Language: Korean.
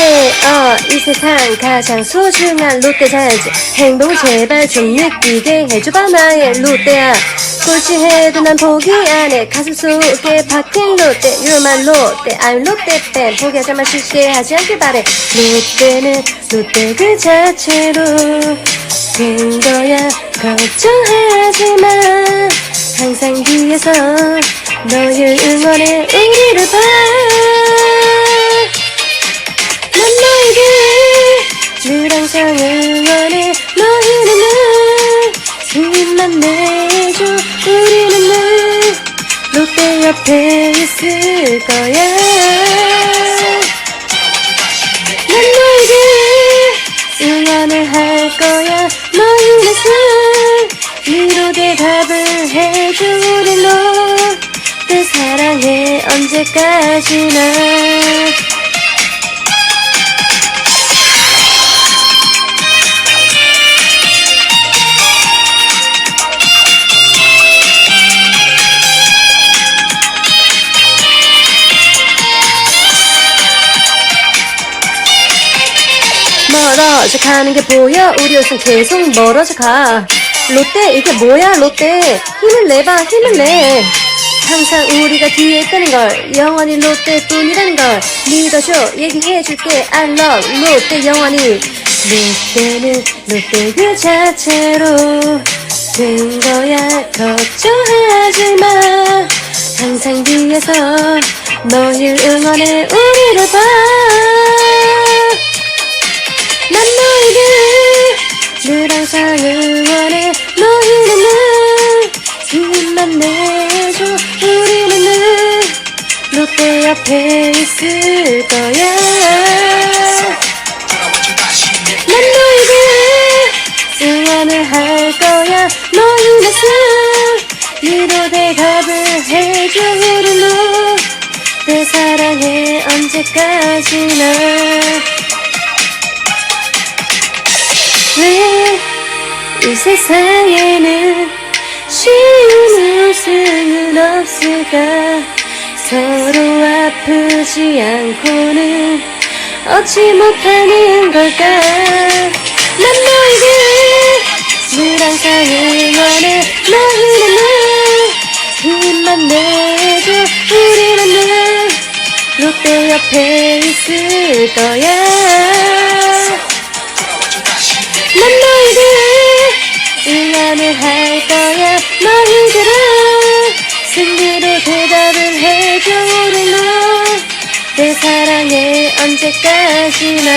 어, 이 세상 가장 소중한 롯데 자야지 행복을 제발 좀 느끼게 해줘봐 나의 롯데야. 꼴찌해도 난 포기 안해. 가슴 속에 박힌 롯데 You're my 롯데. I'm 롯데 팬 포기하지 마. 쉽게 하지 않길 바래. 롯데는 롯데 그 자체로 된 거야. 걱정하지 마. 항상 뒤에서 너를 응원해 우리를 봐 늘 항상 응원해 너희는 늘 힘만 내줘. 우리는 늘 롯데 옆에 있을 거야. 난 너에게 응원을 할 거야. 너희는 늘 위로의 답을 해줘. 우리 롯데 사랑해 언제까지나 멀어져 가는 게 보여? 우리 옷은 계속 멀어져 가. 롯데 이게 뭐야 롯데? 힘을 내봐 힘을 내. 항상 우리가 뒤에 있다는 걸 영원히 롯데뿐이라는 걸 믿어줘. 얘기해줄게 I love 롯데 영원히. 롯데는 롯데 그 자체로 된 거야. 걱정하지 마. 항상 뒤에서 너를 응원해 우리를 봐 응원해 너희는 늘 힘만 내줘. 우리는 늘 롯데 옆에 있을 거야. 난 너에게 응원을 할 거야. 너희는 늘 위로의 답을 해줘. 우리는 내 사랑해 언제까지나 이 세상에는 쉬운 웃음은 없을까? 서로 아프지 않고는 얻지 못하는 걸까? 난 너에게 늘 항상 응원해 너희는 늘 힘만 내줘. 우리는 늘 롯데 옆에 있을 거야 응원을 할 거야. 너희들은 승리로 대답을 해줘 우리 너내 사랑해 언제까지나